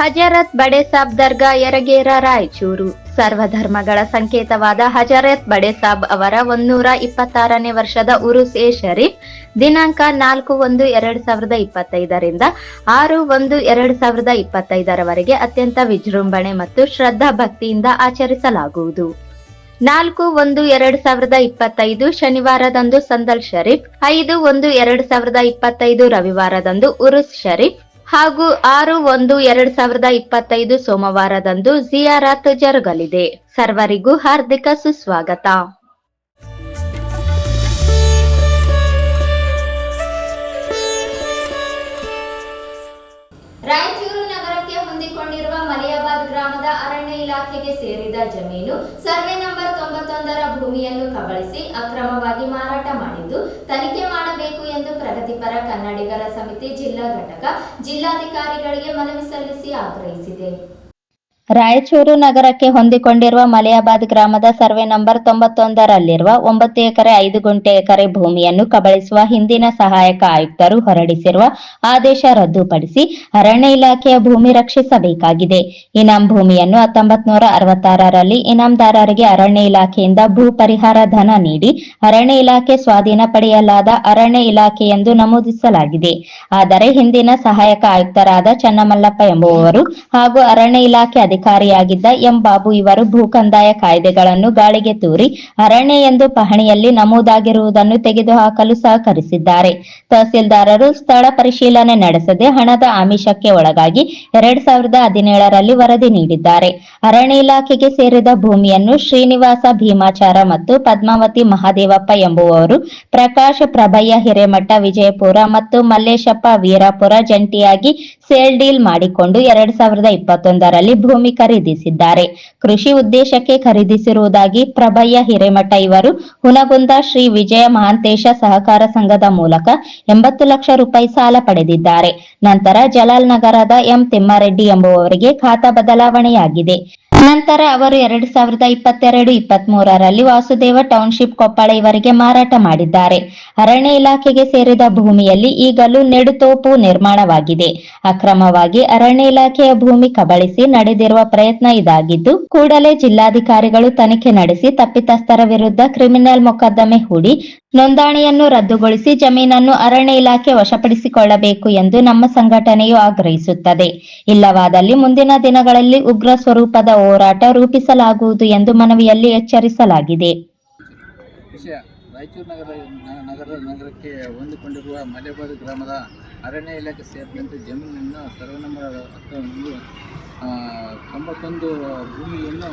ಹಜರತ್ ಬಡೆ ಸಾಬ್ ದರ್ಗಾ ಯರಗೇರ ರಾಯಚೂರು. ಸರ್ವಧರ್ಮಗಳ ಸಂಕೇತವಾದ ಹಜರತ್ ಬಡೆ ಸಾಬ್ ಅವರ ಒಂದೂರ ಇಪ್ಪತ್ತಾರನೇ ವರ್ಷದ ಉರುಸ್ ಎ ಶರೀಫ್, ದಿನಾಂಕ ನಾಲ್ಕು ಒಂದು ಎರಡ್ ಸಾವಿರದ ಇಪ್ಪತ್ತೈದರಿಂದ ಆರು ಒಂದು ಎರಡ್ ಸಾವಿರದ ಇಪ್ಪತ್ತೈದರವರೆಗೆ ಅತ್ಯಂತ ವಿಜೃಂಭಣೆ ಮತ್ತು ಶ್ರದ್ಧಾ ಭಕ್ತಿಯಿಂದ ಆಚರಿಸಲಾಗುವುದು. ನಾಲ್ಕು ಒಂದು ಎರಡ್ ಸಾವಿರದ ಇಪ್ಪತ್ತೈದು ಶನಿವಾರದಂದು ಸಂದಲ್ ಶರೀಫ್, ಐದು ಒಂದು ಎರಡ್ ಸಾವಿರದ ಇಪ್ಪತ್ತೈದು ರವಿವಾರದಂದು ಉರುಸ್ ಶರೀಫ್ ಹಾಗೂ ಆರು ಒಂದು ಎರಡ್ ಸಾವಿರದ ಇಪ್ಪತ್ತೈದು ಸೋಮವಾರದಂದು ಜಿಯಾರಾತ್ ಜರುಗಲಿದೆ. ಸರ್ವರಿಗೂ ಹಾರ್ದಿಕ ಸುಸ್ವಾಗತ. ರಾಯಚೂರು ನಗರಕ್ಕೆ ಹೊಂದಿಕೊಂಡಿರುವ ಮಲಿಯಾಬಾದ್ ಗ್ರಾಮದ ಅರಣ್ಯ ಇಲಾಖೆಗೆ ಸೇರಿದ ಜಮೀನು ಸರ್ವೆ ನಂಬರ್ ತೊಂಬತ್ತೊಂದರ ಭೂಮಿಯನ್ನು ಕಬಳಿಸಿ ಅಕ್ರಮವಾಗಿ ಮಾರಾಟ ಮಾಡಿದ್ದು ತನಿಖೆ ಮಾಡಬೇಕು ಎಂದು ಪ್ರಗತಿಪರ ಕನ್ನಡಿಗರ ಸಮಿತಿ ಜಿಲ್ಲಾ ಘಟಕ ಜಿಲ್ಲಾಧಿಕಾರಿಗಳಿಗೆ ಮನವಿ ಸಲ್ಲಿಸಿ ಆಗ್ರಹಿಸಿದೆ. ರಾಯಚೂರು ನಗರಕ್ಕೆ ಹೊಂದಿಕೊಂಡಿರುವ ಮಲೆಯಾಬಾದ್ ಗ್ರಾಮದ ಸರ್ವೆ ನಂಬರ್ ತೊಂಬತ್ತೊಂದರಲ್ಲಿರುವ ಒಂಬತ್ತು ಎಕರೆ ಐದು ಗುಂಟೆ ಎಕರೆ ಭೂಮಿಯನ್ನು ಕಬಳಿಸುವ ಹಿಂದಿನ ಸಹಾಯಕ ಆಯುಕ್ತರು ಹೊರಡಿಸಿರುವ ಆದೇಶ ರದ್ದುಪಡಿಸಿ ಅರಣ್ಯ ಇಲಾಖೆಯ ಭೂಮಿ ರಕ್ಷಿಸಬೇಕಾಗಿದೆ. ಇನಾಂ ಭೂಮಿಯನ್ನು ಹತ್ತೊಂಬತ್ ನೂರ ಅರವತ್ತಾರರಲ್ಲಿ ಇನಾಂದಾರರಿಗೆ ಅರಣ್ಯ ಇಲಾಖೆಯಿಂದ ಭೂ ಪರಿಹಾರ ಧನ ನೀಡಿ ಅರಣ್ಯ ಇಲಾಖೆ ಸ್ವಾಧೀನ ಪಡೆಯಲಾದ ಅರಣ್ಯ ಇಲಾಖೆ ಎಂದು ನಮೂದಿಸಲಾಗಿದೆ. ಆದರೆ ಹಿಂದಿನ ಸಹಾಯಕ ಆಯುಕ್ತರಾದ ಚನ್ನಮಲ್ಲಪ್ಪ ಎಂಬುವವರು ಹಾಗೂ ಅರಣ್ಯ ಇಲಾಖೆ ಅಧಿಕಾರಿಯಾಗಿದ್ದ ಎಂ ಬಾಬು ಇವರು ಭೂ ಕಂದಾಯ ಕಾಯ್ದೆಗಳನ್ನು ಗಾಳಿಗೆ ತೂರಿ ಅರಣ್ಯ ಎಂದು ಪಹಣಿಯಲ್ಲಿ ನಮೂದಾಗಿರುವುದನ್ನು ತೆಗೆದುಹಾಕಲು ಸಹಕರಿಸಿದ್ದಾರೆ. ತಹಸೀಲ್ದಾರರು ಸ್ಥಳ ಪರಿಶೀಲನೆ ನಡೆಸದೆ ಹಣದ ಆಮಿಷಕ್ಕೆ ಒಳಗಾಗಿ ಎರಡ್ ಸಾವಿರದ ಹದಿನೇಳರಲ್ಲಿ ವರದಿ ನೀಡಿದ್ದಾರೆ. ಅರಣ್ಯ ಇಲಾಖೆಗೆ ಸೇರಿದ ಭೂಮಿಯನ್ನು ಶ್ರೀನಿವಾಸ ಭೀಮಾಚಾರ ಮತ್ತು ಪದ್ಮಾವತಿ ಮಹಾದೇವಪ್ಪ ಎಂಬುವವರು ಪ್ರಕಾಶ್ ಪ್ರಭಯ್ಯ ಹಿರೇಮಠ, ವಿಜಯಪುರ ಮತ್ತು ಮಲ್ಲೇಶಪ್ಪ ವೀರಾಪುರ ಜಂಟಿಯಾಗಿ ಸೇಲ್ ಡೀಲ್ ಮಾಡಿಕೊಂಡು ಎರಡ್ ಸಾವಿರದ ಇಪ್ಪತ್ತೊಂದರಲ್ಲಿ ಭೂಮಿ ಖರೀದಿಸಿದ್ದಾರೆ. ಕೃಷಿ ಉದ್ದೇಶಕ್ಕೆ ಖರೀದಿಸಿರುವುದಾಗಿ ಪ್ರಭಯ್ಯ ಹಿರೇಮಠ ಇವರು ಹುನಗುಂದ ಶ್ರೀ ವಿಜಯ ಮಹಾಂತೇಶ ಸಹಕಾರ ಸಂಘದ ಮೂಲಕ ಎಂಬತ್ತು ಲಕ್ಷ ರೂಪಾಯಿ ಸಾಲ ಪಡೆದಿದ್ದಾರೆ. ನಂತರ ಜಲಾಲ್ ನಗರದ ಎಂ ತಿಮ್ಮಾರೆಡ್ಡಿ ಎಂಬುವವರಿಗೆ ಖಾತಾ ಬದಲಾವಣೆಯಾಗಿದೆ. ನಂತರ ಅವರು ಎರಡ್ ಸಾವಿರದ ಇಪ್ಪತ್ತೆರಡು ಇಪ್ಪತ್ತ್ ಮೂರರಲ್ಲಿ ವಾಸುದೇವ ಟೌನ್ಶಿಪ್ ಕೊಪ್ಪಳ ಇವರಿಗೆ ಮಾರಾಟ ಮಾಡಿದ್ದಾರೆ. ಅರಣ್ಯ ಇಲಾಖೆಗೆ ಸೇರಿದ ಭೂಮಿಯಲ್ಲಿ ಈಗಲೂ ನೆಡುತೋಪು ನಿರ್ಮಾಣವಾಗಿದೆ. ಅಕ್ರಮವಾಗಿ ಅರಣ್ಯ ಇಲಾಖೆಯ ಭೂಮಿ ಕಬಳಿಸಿ ನಡೆದಿರುವ ಪ್ರಯತ್ನ ಇದಾಗಿದ್ದು, ಕೂಡಲೇ ಜಿಲ್ಲಾಧಿಕಾರಿಗಳು ತನಿಖೆ ನಡೆಸಿ ತಪ್ಪಿತಸ್ಥರ ವಿರುದ್ಧ ಕ್ರಿಮಿನಲ್ ಮೊಕದ್ದಮೆ ಹೂಡಿ ನೋಂದಣಿಯನ್ನು ರದ್ದುಗೊಳಿಸಿ ಜಮೀನನ್ನು ಅರಣ್ಯ ಇಲಾಖೆ ವಶಪಡಿಸಿಕೊಳ್ಳಬೇಕು ಎಂದು ನಮ್ಮ ಸಂಘಟನೆಯು ಆಗ್ರಹಿಸುತ್ತದೆ. ಇಲ್ಲವಾದಲ್ಲಿ ಮುಂದಿನ ದಿನಗಳಲ್ಲಿ ಉಗ್ರ ಸ್ವರೂಪದ ಹೋರಾಟ ರೂಪಿಸಲಾಗುವುದು ಎಂದು ಮನವಿಯಲ್ಲಿ ಎಚ್ಚರಿಸಲಾಗಿದೆ. ವಿಷಯ, ರಾಯಚೂರು ನಗರ ನಗರ ನಗರಕ್ಕೆ ಹೊಂದಿಕೊಂಡಿರುವ ಮಲೆಬಾರು ಗ್ರಾಮದ ಅರಣ್ಯ ಇಲಾಖೆ ಸೇರಿದಂತೆ ಜಮೀನನ್ನು ಸರ್ವೆ ನಂಬರ್ ಹತ್ತೊಂದು ತೊಂಬತ್ತೊಂದು ಭೂಮಿಯನ್ನು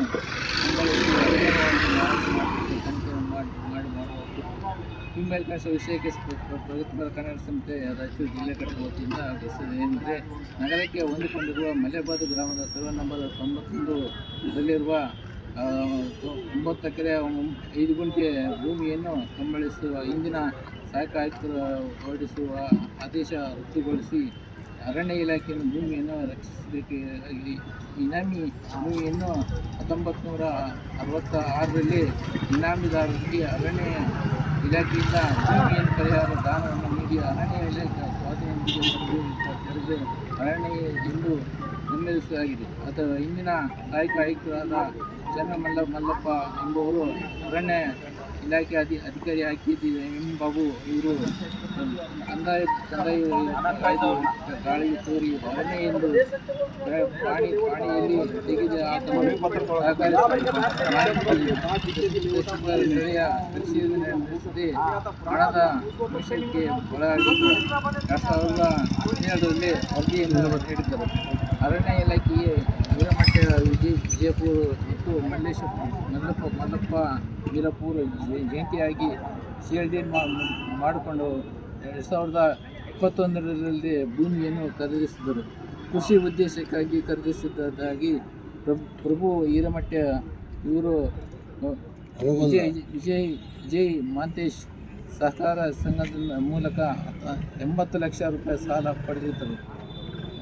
ಸಂಗ್ರಹಿಸಿ ಅರಣ್ಯವಾಗಿ ಮಾರಾಟ ಮಾಡಿ ತನಿಖೆ ಮಾಡಿ ಮಾಡಿ ಮಾಡಬೇಕು ಮೇಲ್ಕಳಿಸುವ ವಿಷಯಕ್ಕೆ ಪ್ರಗತಿಪರ ಕನ್ನಡ ಸಂಸ್ಥೆ ರಾಯಚೂರು ಜಿಲ್ಲೆ ಘಟಕ ವತಿಯಿಂದ ನಗರಕ್ಕೆ ಹೊಂದಿಕೊಂಡಿರುವ ಮಲೆಬಾದ್ ಗ್ರಾಮದ ಸರ್ವೆ ನಂಬರ್ ತೊಂಬತ್ತೊಂದರಲ್ಲಿರುವ ಆ, ತೊ- ಒಂಬತ್ತು ಎಕರೆ ಐದು ಗುಂಟೆ ಭೂಮಿಯನ್ನು ಕಂಬಳಿಸುವ ಹಿಂದಿನ ಸಹಾಯಕ ಆಯುಕ್ತರು ಹೊರಡಿಸುವ ಆದೇಶ ರದ್ದುಗೊಳಿಸಿ ಅರಣ್ಯ ಇಲಾಖೆಯನ್ನು ಭೂಮಿಯನ್ನು ರಕ್ಷಿಸಬೇಕಾಗಿ ಇನಾಮಿ ಭೂಮಿಯನ್ನು ಹತ್ತೊಂಬತ್ತು ನೂರ ಅರವತ್ತ ಆರರಲ್ಲಿ ಇನಾಮಿದಾರರಿಗೆ ಅರಣ್ಯ ಇಲಾಖೆಯಿಂದ ಭೂಮಿಯನ್ನು ಪರಿಹಾರ ದಾನವನ್ನು ನೀಡಿ ಅರಣ್ಯ ಇಲಾಖೆ ಸ್ವಾಧೀನ ತೆರೆದು ಅರಣ್ಯ ಎಂದು ಬೆಂಬಲಿಸಲಾಗಿದೆ. ಅಥವಾ ಇಂದಿನ ಸಹಾಯಕ ಆಯುಕ್ತರಾದ ಚನ್ನಮಲ್ಲ ಮಲ್ಲಪ್ಪ ಎಂಬುವರು ಅರಣ್ಯ ಇಲಾಖೆ ಅಧಿ, ಅಧಿಕಾರಿ ಹಾಕಿದ್ದೀವಿ, ಎಂ ಬಾಬು ಇವರು. ಕಂದಾಯ ಕಂದಾಯ ಕಾಯ್ದು ಗಾಳಿಗೆ ತೋರಿ ಅರಣ್ಯ ಎಂದು ಪ್ರ- ಪ್ರಾಣಿ ಪ್ರಾಣಿಯಲ್ಲಿ ತೆಗೆದು ನೆಲೆಯ ಪರಿಶೀಲನೆ ನಡೆಸಿದೆ ಹಣದ ವಿಷಯಕ್ಕೆ ಒಳಗಾಗಿದ್ದು ಎರಡು ಸಾವಿರದ ಹದಿನೇಳರಲ್ಲಿ ವರದಿಯನ್ನು ನೀಡಿದ್ದರು ಅರಣ್ಯ ಇಲಾಖೆಯೇ ಗುಣಮಟ್ಟ ವಿಜಯ ವಿಜಯಪುರ ಮತ್ತು ಮಲ್ಲೇಶ್ವರ ಮಲ್ಲಪ್ಪ ಮಲ್ಲಪ್ಪ ವೀರಪುರ ಜ- ಜಂಟಿಯಾಗಿ ಡಿ ಮಾಡಿಕೊಂಡು ಎರಡು ಸಾವಿರದ ಇಪ್ಪತ್ತೊಂದರಲ್ಲಿ ಭೂಮಿಯನ್ನು ಖರೀದಿಸಿದರು. ಕೃಷಿ ಉದ್ದೇಶಕ್ಕಾಗಿ ಖರೀದಿಸಿದ್ದಾಗಿ ಪ್ರಭು ಪ್ರಭು ಹಿರಮಠ ಇವರು ವಿಜಯ್ ವಿಜಯ್ ವಿಜಯ್ ಮಾಂತೇಶ್ ಸಹಕಾರ ಸಂಘದ ಮೂಲಕ ಎಂಬತ್ತು ಲಕ್ಷ ರೂಪಾಯಿ ಸಾಲ ಪಡೆದಿದ್ದರು.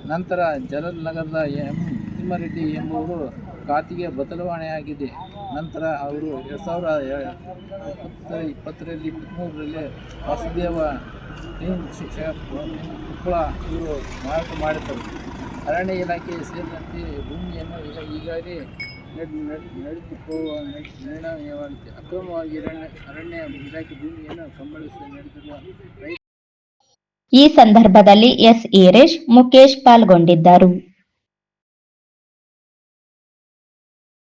ನಂತರ ಜಲನಗರದ ನಗರದ ಎಂ ತಿಮ್ಮಾರೆಡ್ಡಿ ಎಂಬುವರು ಖಾತೆಗೆ ಬದಲಾವಣೆಯಾಗಿದೆ. ನಂತರ ಅವರು ಎರಡು ಸಾವಿರ ಇಪ್ಪತ್ತರ ಇಪ್ಪತ್ತರಲ್ಲಿ ಇಪ್ಪತ್ತ್ಮೂರರಲ್ಲಿ ವಾಸುದೇವ ಶಿಕ್ಷಕ ಕೊಪ್ಪಳ ಇವರು ಮಾರಾಟ ಮಾಡಿದ್ದರು. ಅರಣ್ಯ ಇಲಾಖೆ ಸೇರಿದಂತೆ ಭೂಮಿಯನ್ನು ಈಗ ಈಗಾಗಲೇ ನಡೆ- ನಡೆ- ನಡೆದು ನಿರ್ಣಯವಾಗುತ್ತೆ ಅಕ್ರಮವಾಗಿ ಅರಣ್ಯ ಇಲಾಖೆ ಭೂಮಿಯನ್ನು ಸಂಬಳಿಸಿ ನಡೆದಿರುವ ಈ ಸಂದರ್ಭದಲ್ಲಿ ಎಸ್. ಈರೇಶ್ ಮುಖೇಶ್ ಪಾಲ್ಗೊಂಡಿದ್ದರು.